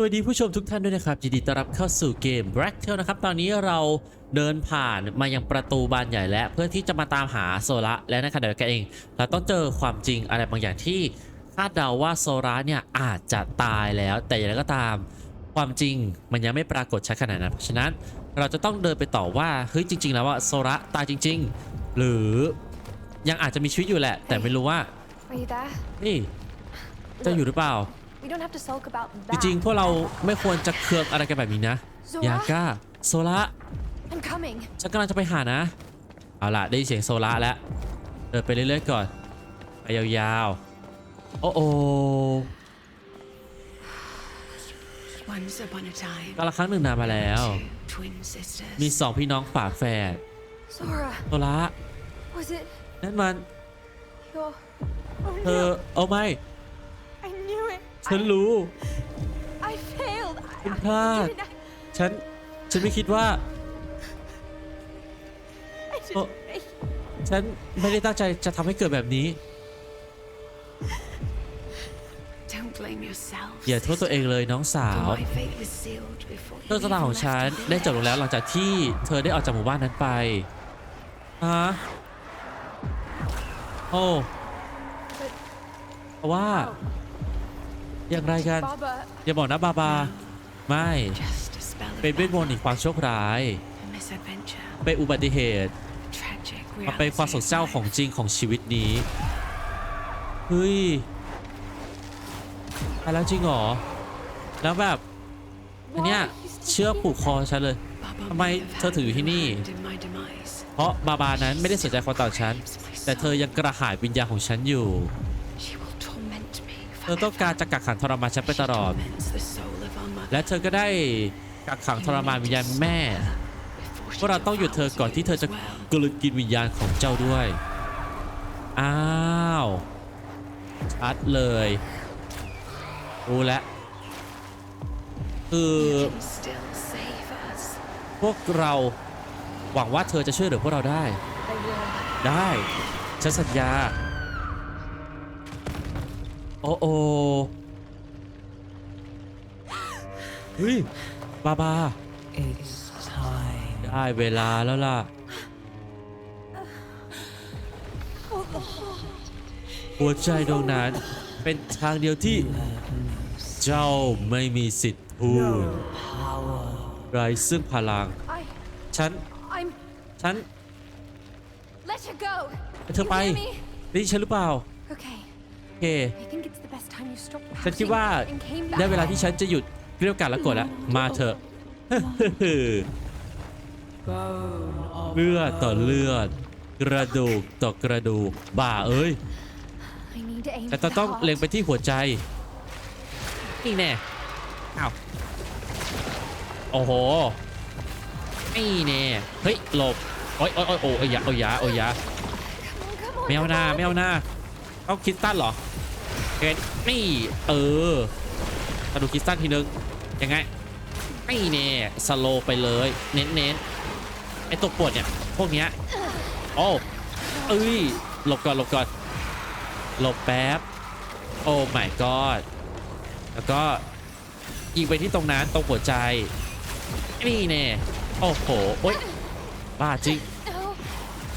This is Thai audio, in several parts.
สวัสดีผู้ชมทุกท่านด้วยนะครับยินดีต้อนรับเข้าสู่เกม Black Tail นะครับ ตอนนี้เราเดินผ่านมายังประตูบานใหญ่และเพื่อที่จะมาตามหาโซละและในขณะเดียวกันเอง เราต้องเจอความจริงอะไรบางอย่างที่คาดเดาว่าโซละเนี่ยอาจจะตายแล้ว แต่อย่างไรก็ตาม ความจริงมันยังไม่ปรากฏชัดขนาดนั้นเพราะฉะนั้นเราจะต้องเดินไปต่อว่าเฮ้ยจริง ๆ แล้วว่าโซละตายจริง ๆ หรือยังอาจจะมีชีวิตอยู่แหละ แต่ไม่รู้ว่า Are you there? นี่เจะอยู่หรือเปล่า We don't have to sulk about จ that. ริงๆ พวกเราไม่ควรจะเคืองอะไรกันแบบนี้นะโซละยาก้า โซละ I'm coming. ฉันกำลังจะไปหานะ เอาล่ะ ได้ยินเสียงโซละแล้ว เดินไปเรื่อยๆ ก่อน ไปยาวๆ โอ้โอ Once upon a time, กาลครั้งหนึ่งนานมาแล้ว two twin sisters. มีสองพี่น้องฝาแฝด Zora, โซละ was it นั่นมัน your... เธอ Oh เอาไม่ ฉันรู้ I failed. I, คุณ I พลาด didn't. ฉัน ฉันไม่คิดว่า I, I โอ้ didn't. I, ฉันไม่ได้ตั้งใจจะทำให้เกิดแบบนี้ Don't blame yourself. อย่าโทษตัวเองเลยน้องสาว For my fate was sealed before เรื่อง you สตา even ของฉัน left the ได้จบลง village. แล้วหลังจากที่เธอได้ออกจากหมู่บ้านนั้นไป ฮะ โอ้เพราะว่า อย่างไรกัน Baba, อย่าบอกนะบาบา ไม่ Just a spell of เป็นเวทมนต์ luck, แห่งความโชคร้าย a misadventure, เป็นอุบัติเหตุ tragic มันเป็นความโศก reality เศร้า of ของ life. จริงของชีวิตนี้ เฮ้ยไปแล้วจริงเหรอ แล้วแบบ อันเนี้ย why? He's เชือกผูกคอฉันเลย Baba ทำไม may have เธอถึงอยู่ที่นี่ had a hand in my demise. เพราะบาบานั้นไม่ได้สนใจความต่างฉัน แต่เธอยังกระหายวิญญาณของฉันอยู่ ธอต้องการจะกักขังทรมานฉันไปตลอด และเธอก็ได้กักขังทรมานวิญญาณแม่พวกเราต้องหยุดเธอก่อนที่เธอจะกลืนกินวิญญาณของเจ้าด้วย อ้าวชัดเลย รู้แล้วคือพวกเราหวังว่าเธอจะช่วยเหลือพวกเราได้ ได้ ฉันสัญญา อ้โอเฮ้ยบาบา It's time. ได้เวลาแล้วล่ะ หัวใจดวงนั้นเป็นทางเดียวที่ เจ้าไม่มีสิทธิ์พูด Power. ไรซึ่งพลัง I, ฉัน I'm... ฉัน Let her go. เธอไป You hear me? ได้ยินฉันหรือเปล่า Okay. โอเค I think ฉันคิดว่า practicing and came back. ได้เวลาที่ฉันจะหยุดเกลียวกราดแล้วกดแล้วมาเถอะ Bone of เลือดต่อเลือด กระดูกต่อกระดูก บ่าเอ้ย I need to aim แต่ for ต้อง the ต้อง heart. เล็งไปที่หัวใจ นี่แน่อ้าวโอ้โหนี่แน่เฮ้ยหลบโอ้ยโอ้ยโอ้ยโอ้ยอยาโอ้ยอยาโอ้ยอยา Come on, come on, ไม่เอา come หน้า on. ไม่เอาหน้าต้องคิดตันเหรอ เอ็ดนี่ เออมาดูคิดตันทีนึง ยังไงไม่เน่สโลไปเลย เน้นเน้นๆไอตัวปวดเนี่ย พวกเนี้ย โอ้เอ้ย หลบก่อน หลบก่อน หลบแป๊บ โอ้ my god แล้วก็ยิงไปที่ตรงนั้น ตรงหัวใจ นี่แน่โอ้โห โอ๊ยบ้าจริง No,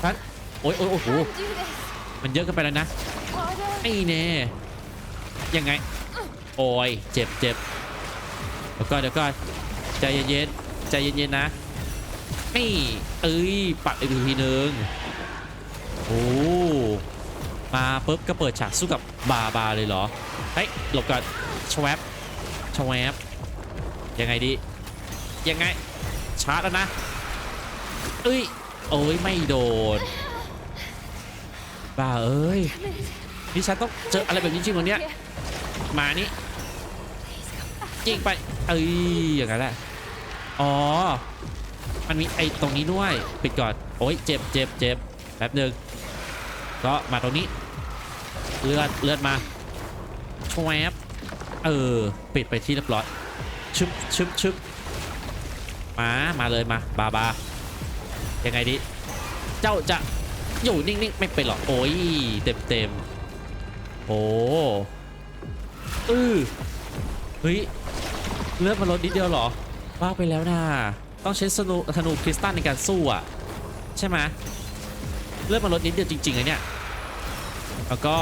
ฉันโอ๊ยโอ๊ยโอ้โห can't do this. มันเยอะเกันไปแล้วนะ Harder. ไอ้เน่ ยังไง โอ้ยเจ็บเจ็บเดี๋ยวก่อนเดี๋ยวก่อนใจเย็นๆใจเย็นๆนะนี่เอ้ยปัดอีกทีนึงโอ้มาปุ๊บก็เปิดฉากสู้กับบาบาเลยเหรอเฮ้ยหลบก่อนชวบชวบยังไงดียังไงชาร์จแล้วนะเอ้ยโอ้ยไม่โดนบ้าเอ้ยนี่ฉันต้องเจออะไรแบบนี้จริงๆวันเนี้ย มานี่ยิงไป เอ้ยอย่างนั้นแหละ อ๋อ มันมีไอ้ตรงนี้ด้วย ปิดก่อน โอ้ยเจ็บเจ็บเจ็บแป๊บหนึ่งก็มาตรงนี้ เลือดเลือดมาชวบเออ ปิดไปที่เรียบร้อย ชึบชึบชึบมา มาเลยมา บาบา ยังไงดิ เจ้าจะอยู่นิ่งๆ ไม่เป็นหรอก โอ้ย เต็มเต็มๆโอ้ อือเฮ้ย เลือดมันลดนิดเดียวเหรอบ้าไปแล้วนะต้องใช้สนุธนูคริสตัลในการสู้อะ ใช่ไหมเลือดมันลดนิดเดียวจริงๆเลยเนี่ย แล้วก็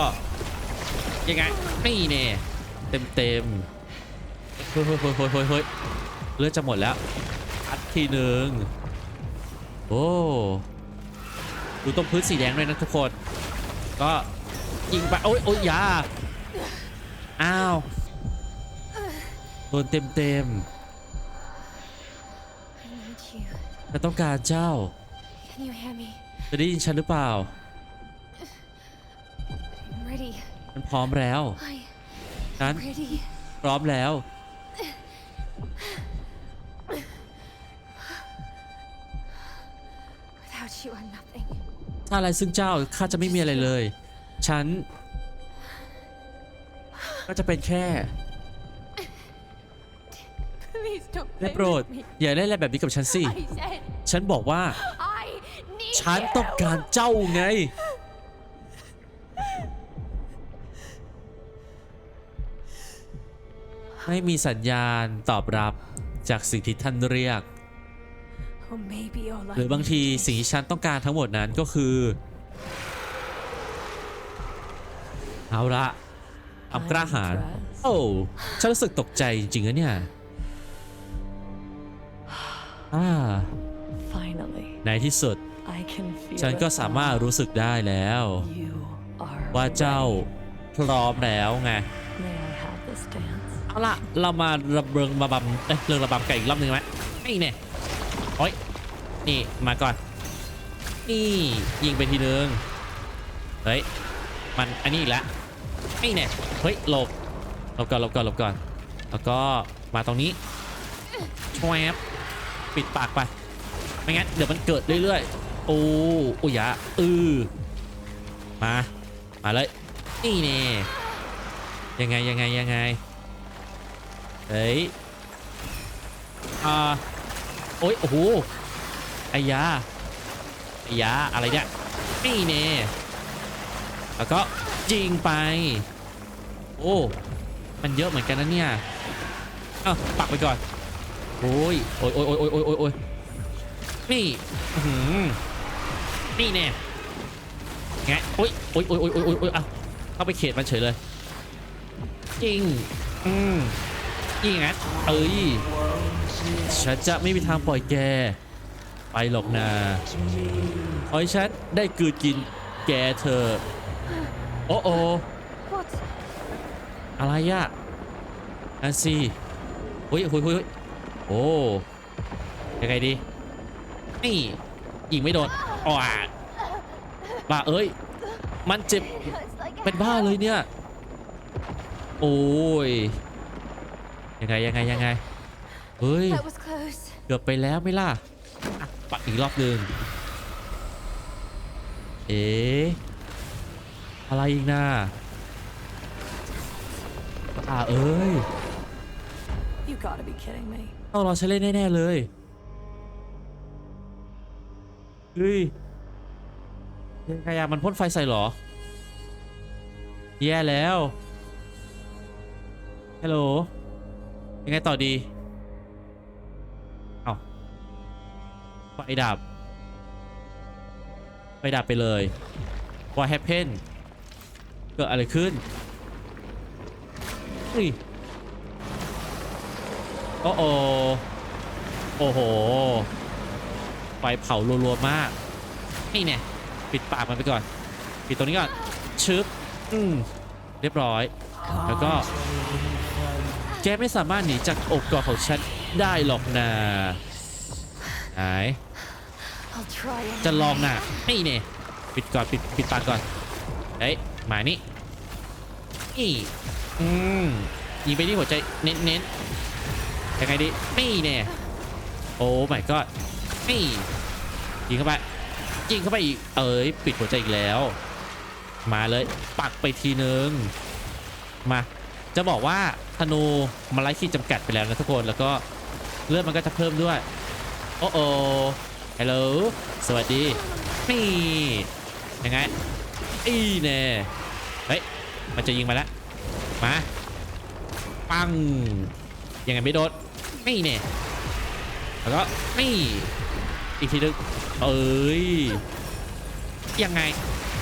ยังไงนี่เน่เต็มเต็มเฮ้ยเฮ้ยเฮ้ยเฮ้ยเฮ้ยเลือดจะหมดแล้วอัดทีหนึ่งโอ้ดูตรงพื้นสีแดงด้วยนะทุกคน ก็ยิงไปโอ้ยโอ้ยอยา อ้าวโดนเต็มเต็ม I need you. ๆฉันต้องการเจ้า Can you hear me? จะได้ยินฉันหรือเปล่า I'm ready. ฉันพร้อมแล้ว I ฉัน ready. พร้อมแล้ว Without you, I'm nothing. ถ้าอะไรซึ่งเจ้าข้าจะไม่มีอะไรเลย ฉัน ก็จะเป็นแค่ Please don't ได้ play โปรด with me. อย่าได้อะไรแบบนี้กับฉันสิ I said ฉันบอกว่า I need ฉัน you. ต้องการเจ้าไง ไม่มีสัญญาณตอบรับจากสิ่งที่ท่านเรียก Or maybe all I หรือบางที need is สิ่งที่ฉันต้องการทั้งหมดนั้นก็คือ เอาละ อับกล้าหาญโอ้ฉันรู้สึกตกใจจริงๆนะเนี่ยอ่า Finally, ในที่สุด I can feel ฉันก็ it สามารถ now. รู้สึกได้แล้ว You are ว่าเจ้าพร้อมแล้วไง May I have this dance? เอาละเรามาระเบิงระบำเอ้ยเรื่องระบำกันอีกรอบหนึ่งไหมนี่เนี่ยโอ้ยนี่มาก่อน นี่ยิงไปทีนึงเฮ้ยมันอันนี้อีกแล้ว นี่เนี่ยเฮ้ยหลบหลบก่อนหลบก่อนหลบก่อน แล้วก็มาตรงนี้ชวบปิดปากไป ไม่งั้น เดี๋ยวมันเกิดเรื่อยๆ โอ้โอ้ยะอือมา มาเลย นี่เนี่ยยังไงยังไงยังไง เฮ้ย อ่า โอ้ย โอ้โหไอ้ยาไอ้ยาอะไรเนี่ย นี่เน่ แล้วก็ยิงไป โอ้ มันเยอะเหมือนกันนะเนี่ยเอาปักไปก่อน โอ้ยโอ้ยโอ้ยโอ้ยโอ้ยโอ้ยโอ้ยนี่หือนี่เน่ไงโอ้ยโอ้ยโอ้ยโอ้ยโอ้ยโอ้ยโอ้ยอะเข้าไปเขตมันเฉยเลยยิงอืมนี่ไงเอ้ยฉันจะไม่มีทางปล่อยแก ไปหรอกนะขอให้ฉันได้กลืนกินแกเธอ โอ้โอ What? อะไรอะนั่นสิเฮ้ยเฮ้ยเฮ้ยเฮ้ยโอ้ยังไงดี นี่ยิงไม่โดนอ๋อบ้าเอ้ย มันเจ็บ It's like เป็นบ้าเลยเนี่ย โอ้ย ยังไงยังไงยังไง เฮ้ย that was close. เกือบไปแล้วไหม่ล่ะอะปักอีกรอบหนึ่งเอ๊ะ อะไรอีกนะอ่าเอ้ย You gotta be kidding me. ต้องรอฉันเล่นแน่ๆเลยเฮ้ยยังไงอะมันพ่นไฟใส่เหรอ แย่แล้ว ฮัลโหล ยังไงต่อดี เอาไฟดับ ไฟดับไปเลย What happened เกิดอะไรขึ้นเฮ้ยโอ้โอโอ้โห ไฟเผารัวๆมาก นี่เนี่ยปิดปากมันไปก่อน ปิดตรงนี้ก่อน ชึบ อืม เรียบร้อย แล้วก็ แกไม่สามารถหนีจากอกกอดของฉันได้หรอกนะไหน I'll try จะลอง anyway. น่ะนี่เนี่ยปิดก่อน ปิด ปิดปากก่อน เฮ้ย มานี่นี่อืมยิงไปที่หัวใจเน้นเน้นๆยังไงดีนี่เนี่ยโอ้ my god นี่ยิงเข้าไปยิงเข้าไปอีกเอ้ยปิดหัวใจอีกแล้ว มาเลยปักไปทีนึงมาจะบอกว่าธนูมันไร้ขีดจำกัดไปแล้วนะทุกคนแล้วก็เลือดมันก็จะเพิ่มด้วยโอ้โอฮัลโหลสวัสดีนี่ยังไงอีเน่ เฮ้ย มันจะยิงมาแล้ว มา ปัง ยังไงไม่โดนนี่เนี่ยแล้วก็นี่อีกทีนึงเอ้ย ยังไง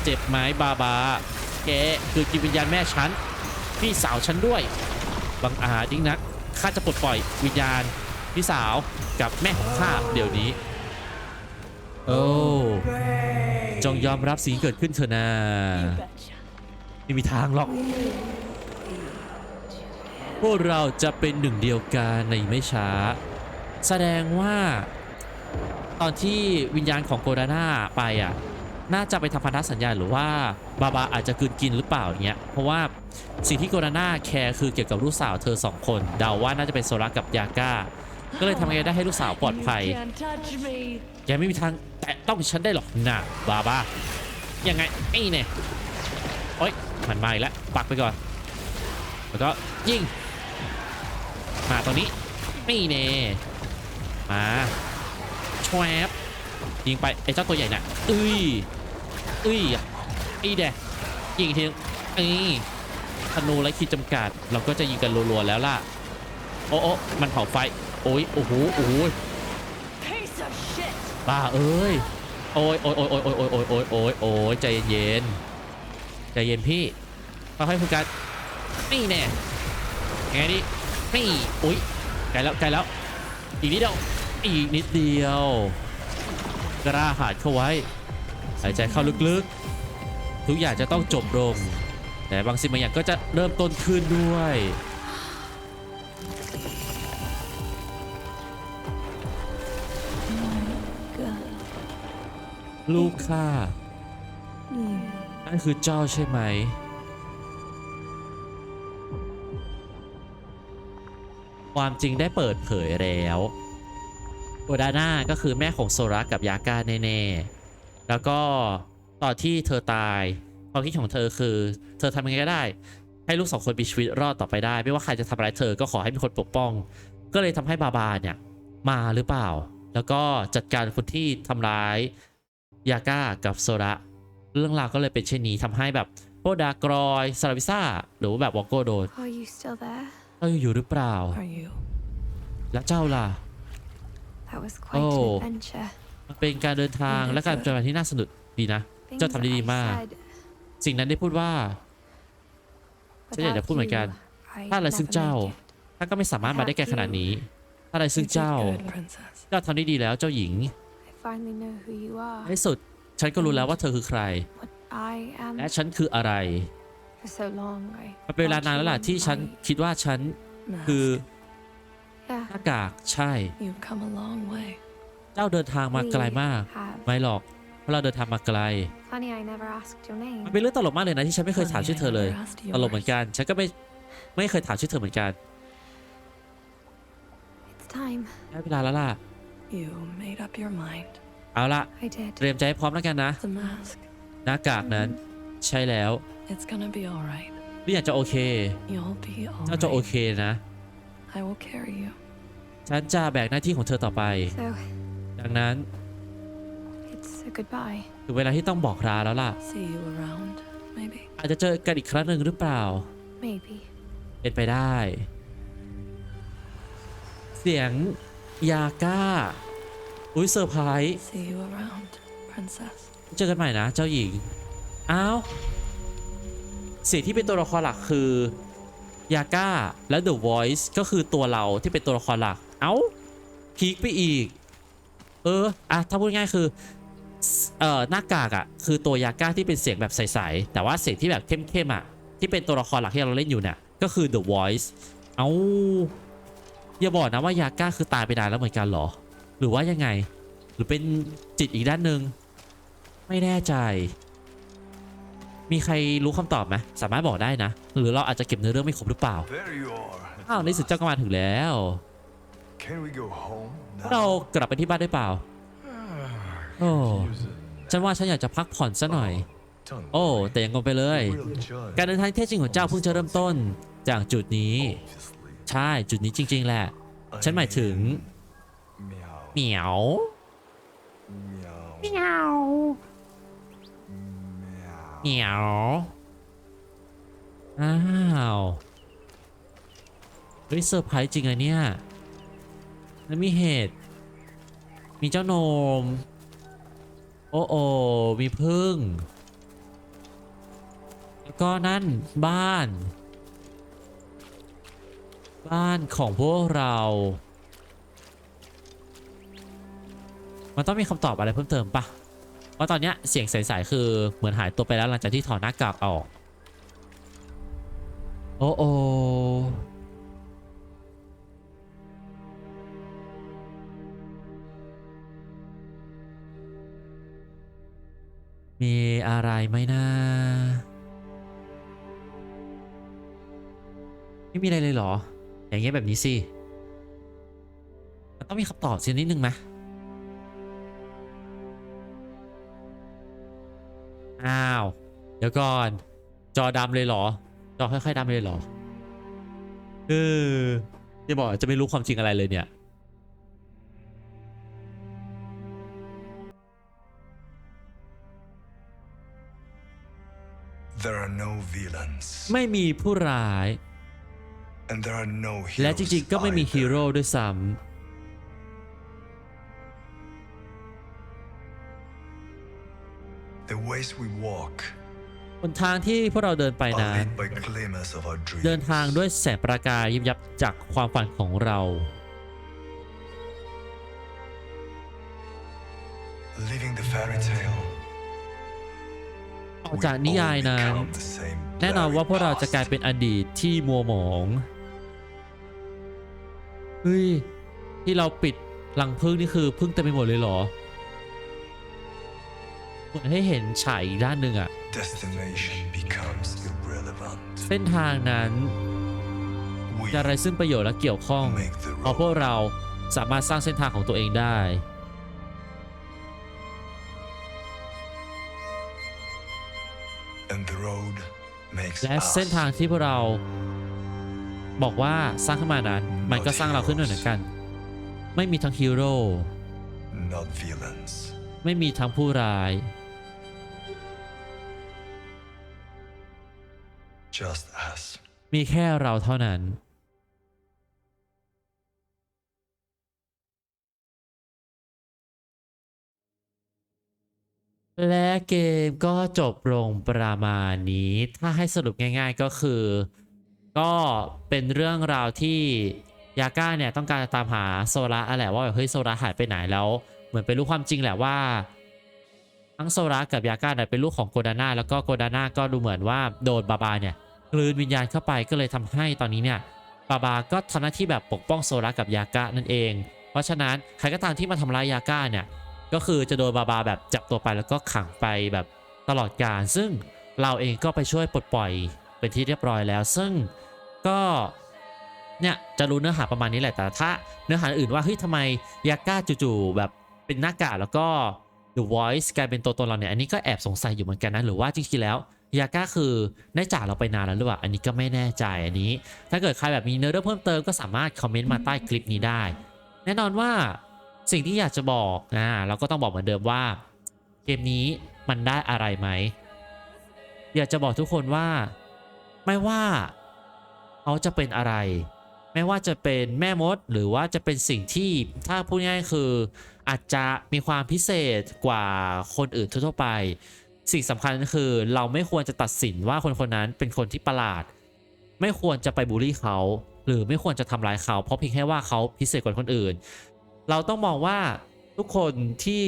เจ็บไหมบาบา แกคือจิตวิญญาณแม่ฉัน พี่สาวฉันด้วย บังอาจยิ่งนัก ข้าจะปลดปล่อยวิญญาณพี่สาวกับแม่ของข้าเดี๋ยวนี้ โอ้ จงยอมรับสิ่งเกิดขึ้นเถอะนะ ไม่มีทางหรอก พวกเราจะเป็นหนึ่งเดียวกันในไม่ช้า แสดงว่า ตอนที่วิญญาณของโกดาน่าไปอะ น่าจะไปทำพันธสัญญาหรือว่าบาบาอาจจะกลืนกินหรือเปล่าเงี้ย เพราะว่าสิ่งที่โกดาน่าแคร์คือเกี่ยวกับลูกสาวเธอสองคน เดาว่าน่าจะเป็นโซระกับยาก้า ก็เลยทำไงได้ให้ลูกสาวปลอดภัย แกไม่มีทางแตะต้องฉันได้หรอกนะบาบายังไงไอ้เนี่ยโอ๊ย มันมาอีกแล้วปักไปก่อน แล้วก็ยิง มาตรงนี้นี่เน่มาชวบยิงไปไอ้เจ้าตัวใหญ่น่ะอุ้ยอุ้ยอีเดะยิงอีกทีนึงนี่ธนูและขีดจำกัด เราก็จะยิงกันรัวๆแล้วล่ะ โอ้โอ้มันเผาไฟ โอ้ยโอ้โหโอ้โห Piece of shit. บ้าเอ้ย โอ้ยโอ้ยโอ้ยโอ้ยโอ้ยโอ้ยโอ้ยโอ้ยโอ้ยใจเย็นๆ ใจเย็นพี่ค่อยๆคุยกันนี่แน่ไงดินี่อุ้ยไกลแล้วไกลแล้ว อีกนิดเดียวอีกนิดเดียวกระหาดเข้าไว้หายใจเข้าลึกๆ ทุกอย่างจะต้องจบลง แต่บางสิ่งบางอย่างก็จะเริ่มต้นขึ้นด้วย God. ลูกข้า You นั่นคือเจ้าใช่ไหม ความจริงได้เปิดเผยแล้วโอดาน่าก็คือแม่ของโซระกับยาก้าแน่ๆ แล้วก็ตอนที่เธอตายความคิดของเธอคือ เธอทำยังไงก็ได้ ให้ลูกสองคนมีชีวิตรอดต่อไปได้ ไม่ว่าใครจะทำอะไรายเธอก็ขอให้มีคนปกป้อง ก็เลยทำให้บาบาเนี่ยมาหรือเปล่า แล้วก็จัดการคนที่ทำร้ายยาก้ากับโซระ เรื่องราวก็เลยเป็นเช่นนี้ทำให้แบบพวกดากรอยซาราวิซ่าหรือว่าแบบวอกโกโดน Are you still there? เอ้ยอยู่หรือเปล่า are you? แล้วเจ้าล่ะ That was quite Oh. an adventure. มันเป็นการเดินทางและการเจอกันที่น่าสนุกดีนะ Things เจ้าทำได้ดี I มาก said, สิ่งนั้นได้พูดว่า ฉันอยากจะ without พูดเหมือนกัน you, I ถ้าอะไรซึ่ง never เจ้า make it. ท่านก็ไม่สามารถมาได้ไกลขนาดนี้ ถ้าอะไรซึ่ง You did เจ้า good, princess. เจ้าทำได้ดีแล้วเจ้าหญิง I finally know who you ใน are. ที่สุด ฉันก็รู้แล้วว่าเธอคือใคร What I am. และฉันคืออะไร For so long, I มันเป็นเวลานานแล้วล่ะที่ฉันคิดว่าฉันคือ Yeah. หน้ากากใช่ You've come a long way. เจ้าเดินทางมาไกลมาก We have. ไม่หรอกเพราะเราเดินทางมาไกล Funny, I never asked your name. มันเป็นเรื่องตลกมากเลยนะที่ฉันไม่เคยถามชื่อเธอเลย Funny, I never asked ตลกเหมือน yours. กัน ฉันก็ไม่ไม่เคยถามชื่อเธอเหมือนกัน It's time. ได้เวลาแล้วล่ะ You made up your mind. เอาละ I did. เตรียมใจให้พร้อมแล้วกันนะ The mask. หน้ากากนั้นใช่แล้ว It's gonna be alright. ทุกอย่างจะโอเค You'll be เจ้าจะโอ alright. เคนะ I will carry you. ฉันจะแบกหน้าที่ของเธอต่อไป So, ดังนั้น it's a goodbye. ถึงเวลาที่ต้องบอกลาแล้วล่ะ See you around, maybe. อาจจะเจอกันอีกครั้งหนึ่งหรือเปล่า Maybe. เป็นไปได้ เสียงยาก้า อุ้ยเซอร์ไพรส์ See you around, princess. เจอกันใหม่นะเจ้าหญิง อ้าวเสียงที่เป็นตัวละครหลักคือยาก้าและ The Voice ก็คือตัวเราที่เป็นตัวละครหลัก เอ้าพีคไปอีก เอออะถ้าพูดง่ายคือสเอ่อหน้ากากอะคือตัวยาก้าที่เป็นเสียงแบบใสๆแต่ว่าเสียงที่แบบเข้มๆอะที่เป็นตัวละครหลักที่เราเล่นอยู่เนี่ยก็คือ The Voice เอ้าอย่าบอกนะว่ายาก้าคือตายไปนานแล้วเหมือนกันเหรอ หรือว่ายังไง หรือเป็นจิตอีกด้านหนึ่งไม่แน่ใจ มีใครรู้คำตอบไหมสามารถบอกได้นะ หรือเราอาจจะเก็บเนื้อเรื่องไม่ครบหรือเปล่า There you are. อ้าวในที่สุดเจ้าก็มาถึงแล้ว Can we go home เรา now? กลับไปที่บ้านได้เปล่าโอ้ Use it. ฉันว่าฉันอยากจะพักผ่อนซะหน่อย Tongue โอ้ แต่ยังงงไปเลย really judge. การเดินทางที่แท้จริงของเจ้าเพิ่งจะเริ่มต้น จากจุดนี้ Obviously. ใช่จุดนี้จริง ๆ แหละ ฉันหมายถึง Meow. เหมียว Meow. เหมียว Meow. เหมียวอ้าวเฮ้ยเซอร์ไพรส์จริงอะเนี่ยแล้วมีเห็ดมีเจ้าโหนม โอ้โอมีพึ่ง แล้วก็นั่นบ้าน บ้านของพวกเรา มันต้องมีคำตอบอะไรเพิ่มเติมปะเพราตอนเนี้ยเสียงใสๆคือเหมือนหายตัวไปแล้วหลังจากที่ถอดหน้ากากออก โอ้โอมีอะไรไหมนะไม่มีอะไรเลยเหรอ อย่างเงี้ยแบบนี้สิ มันต้องมีคำตอบสินิดนึงไหม อ้าว เดี๋ยวก่อน จอดำเลยเหรอ จอค่อยๆดำเลยเหรอเออจะบอกจะไม่รู้ความจริงอะไรเลยเนี่ย There are no villains. ไม่มีผู้ร้าย And there are no และ heroes จริงๆ ก็ไม่มี either. ฮีโร่ด้วยซ้ The ways we walk ำบนทางที่พวกเราเดินไป are นั้น lit by glimmers of our เดินทาง dreams. ด้วยแสงประกายยิบยับจากความฝันของเรา Living the fairy tale. ออก we จากนิยาย all นั้น become the same แน่นอนว่าพวกเราจะกลายเป็น blurry อดีตที่มัวหมอง เฮ้ย ที่เราปิดหลังพึ่งนี่คือพึ่งเต็มไปหมดเลยเหรอ เหมือนให้เห็นฉายอีกด้านหนึ่งอะ past. Destination becomes irrelevant. เส้นทางนั้น We จะไรซึ่งประโยชน์และเกี่ยวข้อง make the เพราะพวก road. เราสามารถสร้างเส้นทางของตัวเองได้ And the road makes และ us เส้นทางที่พวกเรา บอกว่าสร้างขึ้นมานั้น มันก็สร้างเราขึ้นด้วยเหมือนกัน ไม่มีทั้งฮีโร่ not villains. ไม่มีทั้งผู้ร้าย Just us. มีแค่เราเท่านั้น และเกมก็จบลงประมาณนี้ ถ้าให้สรุปง่ายๆก็คือ ก็เป็นเรื่องราวที่ยาก้าเนี่ยต้องการจะตามหาโซระอะแหละว่าแบบเฮ้ยโซระหายไปไหนแล้ว เหมือนเป็นรู้ความจริงแหละว่า ทั้งโซระกับยาก้าเนี่ยเป็นลูกของโกดาน่าแล้วก็โกดาน่าก็ดูเหมือนว่าโดนบาบาเนี่ย กลืนวิญญาณเข้าไปก็เลยทำให้ตอนนี้เนี่ยบาบาก็ทำหน้าที่แบบปกป้องโซระกับยาก้านั่นเอง เพราะฉะนั้นใครก็ตามที่มาทำร้ายยาก้าเนี่ยก็คือจะโดนบาบาแบบจับตัวไปแล้วก็ขังไปแบบตลอดกาลซึ่งเราเองก็ไปช่วยปลดปล่อยเป็นที่เรียบร้อยแล้ว ซึ่งก็เนี่ยจะรู้เนื้อหาประมาณนี้แหละแต่ถ้าเนื้อหาอื่นว่าเฮ้ยทำไมยาก้าจู่ๆแบบเป็นหน้ากากแล้วก็ The Voice กลายเป็นตัวตนเราเนี่ยอันนี้ก็แอบสงสัยอยู่เหมือนกันนะหรือว่าจริงๆแล้ว ยาก้าคือได้จากเราไปนานแล้วหรือเปล่า อันนี้ก็ไม่แน่ใจอันนี้ ถ้าเกิดใครแบบมีเนื้อเรื่องเพิ่มเติมก็สามารถคอมเมนต์มาใต้คลิปนี้ได้ แน่นอนว่าสิ่งที่อยากจะบอกนะเราก็ต้องบอกเหมือนเดิมว่า เกมนี้มันได้อะไรไหม อยากจะบอกทุกคนว่า ไม่ว่าเขาจะเป็นอะไร ไม่ว่าจะเป็นแม่มด หรือว่าจะเป็นสิ่งที่ถ้าพูดง่ายๆคือ อาจจะมีความพิเศษกว่าคนอื่นทั่วไป สิ่งสำคัญก็คือเราไม่ควรจะตัดสินว่าคนคนนั้นเป็นคนที่ประหลาด ไม่ควรจะไปบูลลี่เขา หรือไม่ควรจะทำร้ายเขา เพราะเพียงแค่ว่าเขาพิเศษกว่าคนอื่น เราต้องมองว่าทุกคนที่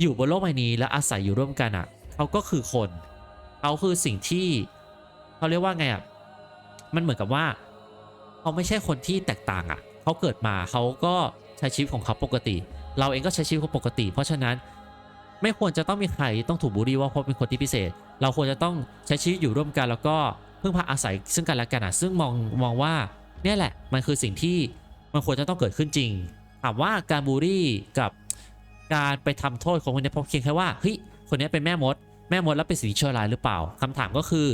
อยู่บนโลกใบนี้และอาศัยอยู่ร่วมกันอะเขาก็คือคน เขาคือสิ่งที่เขาเรียกว่าไงอะมันเหมือนกับว่าเขาไม่ใช่คนที่แตกต่างอะเขาเกิดมาเขาก็ใช้ชีวิตของเขาปกติ เราเองก็ใช้ชีวิตของปกติ เพราะฉะนั้น ไม่ควรจะต้องมีใครต้องถูกบูลลี่ว่าเพราะเป็นคนที่พิเศษ เราควรจะต้องใช้ชีวิตอยู่ร่วมกัน แล้วก็พึ่งพาอาศัยซึ่งกันและกันอะซึ่งมองมองว่าเนี่ยแหละมันคือสิ่งที่มันควรจะต้องเกิดขึ้นจริง ถามว่าการบูลลี่กับการไปทำโทษของคนนี้เพราะเพียงแค่ว่าเฮ้ยคนนี้เป็นแม่มด แม่มดแล้วเป็นสิ่งชั่วร้ายหรือเปล่าคำถามก็คือ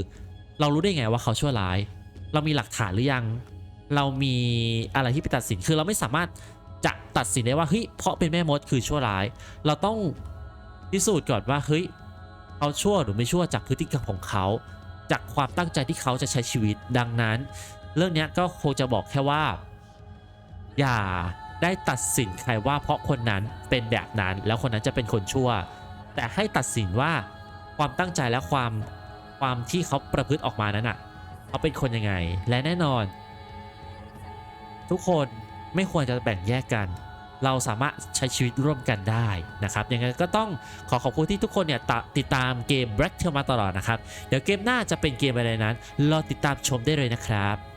เรารู้ได้ไงว่าเขาชั่วร้าย เรามีหลักฐานหรือยัง เรามีอะไรที่ไปตัดสินคือเราไม่สามารถจะตัดสินได้ว่าเฮ้ยเพราะเป็นแม่มดคือชั่วร้าย เราต้อง พิสูจน์ก่อนว่าเฮ้ยเขาชั่วหรือไม่ชั่วจากพฤติกรรมของเขา จากความตั้งใจที่เขาจะใช้ชีวิตดังนั้น เรื่องนี้ก็คงจะบอกแค่ว่า อย่าได้ตัดสินใครว่าเพราะคนนั้นเป็นแบบนั้นแล้วคนนั้นจะเป็นคนชั่ว แต่ให้ตัดสินว่าความตั้งใจและความความที่เขาประพฤติออกมานั้นอะเขาเป็นคนยังไงและแน่นอน ทุกคนไม่ควรจะแบ่งแยกกัน เราสามารถใช้ชีวิตร่วมกันได้นะครับยังไงก็ต้องขอขอบคุณที่ทุกคนเนี่ยติดตามเกม Black Tail มาตลอดนะครับ เดี๋ยวเกมหน้าจะเป็นเกมอะไรนั้นรอติดตามชมได้เลยนะครับ